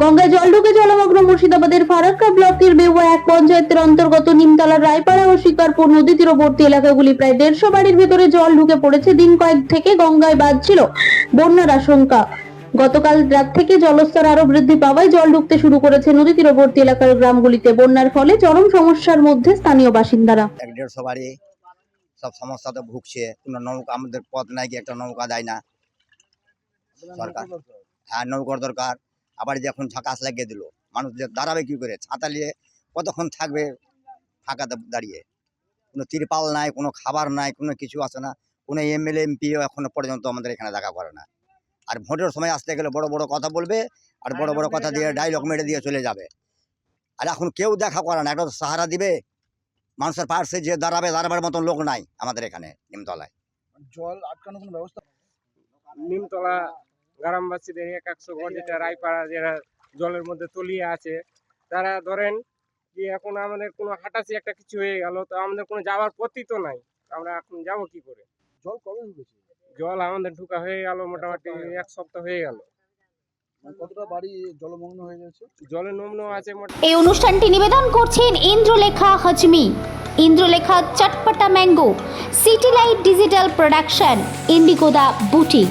গঙ্গায় জল ঢুকে জলমগ্ন মুর্শিদাবাদের ফারাক্কা ব্লকের বেওয়া এক পঞ্চায়েতের অন্তর্গত নিমতলার রায়পাড়া ও শিকারপুর নদী তীরবর্তী এলাকাগুলি প্রায় দেড়শো বাড়ির ভেতরে জল ঢুকে পড়েছে। দিন কয়েক থেকে গঙ্গায় বাঁধছিল বন্যার আশঙ্কা। গতকাল রাত থেকে জলস্তর আরও বৃদ্ধি পাওয়ায় জল ঢুকতে শুরু করেছে নদী তীরবর্তী এলাকার গ্রামগুলিতে। বন্যার ফলে চরম সমস্যার মধ্যে স্থানীয় বাসিন্দারা। এক দেড়শো বাড়ি, সব সমস্যা তো ভুগছে। কোনো নৌকা, আমাদের পথ নাই একটা নৌকা দেয় না। সরকার। হ্যাঁ নৌকার দরকার। আবার যখন ঝাঁকাশ লাগিয়ে দিল মানুষ যে দাঁড়াবে কি করে? ছাতা নিয়ে কতক্ষণ থাকবে ফাঁকাতে দাঁড়িয়ে? কোনো তিরপাল নাই কোনো খাবার নাই কোনো কিছু আছে না। কোনো এমএলএ এমপিও এখনও পর্যন্ত আমাদের এখানে দেখা করে না। আর ভোটের সময় আসতে গেলে বড় বড় কথা বলবে আর বড় বড় কথা দিয়ে ডাইলগ মেরে দিয়ে চলে যাবে। আর এখন কেউ দেখা করে না একটা তো সাহারা দিবে। মানুষের পাশে যে দাঁড়াবে দাঁড়াবার মতন লোক নাই আমাদের এখানে নিমতলায়। জল আটকানোর কোনো ব্যবস্থা নিমতলা গ্রামবাসীদের এক একশো ঘর যেটা রায়পাড়া যেটা জলের মধ্যে তলিয়ে আছে তারা ধরেন যে এখন আমাদের কোনো হাঁটাচি একটা কিছু হয়ে গেল তো আমাদের কোনো যাওয়ার পথই তো নাই। আমরা এখন যাব কি করে? জল কবে ঢুকেছে? জল আমাদের ঢুকা হয়ে গেল মোটামুটি এক সপ্তাহ হয়ে গেল। মানে কতটা বাড়ি জলমগ্ন হয়ে গেছে? জলের নমন আছে মোট এই অনুষ্ঠানটি নিবেদন করছেন Indralekha হজমি। Indralekha চটপটা mango city light digital production ইন্ডিগোদা boutique.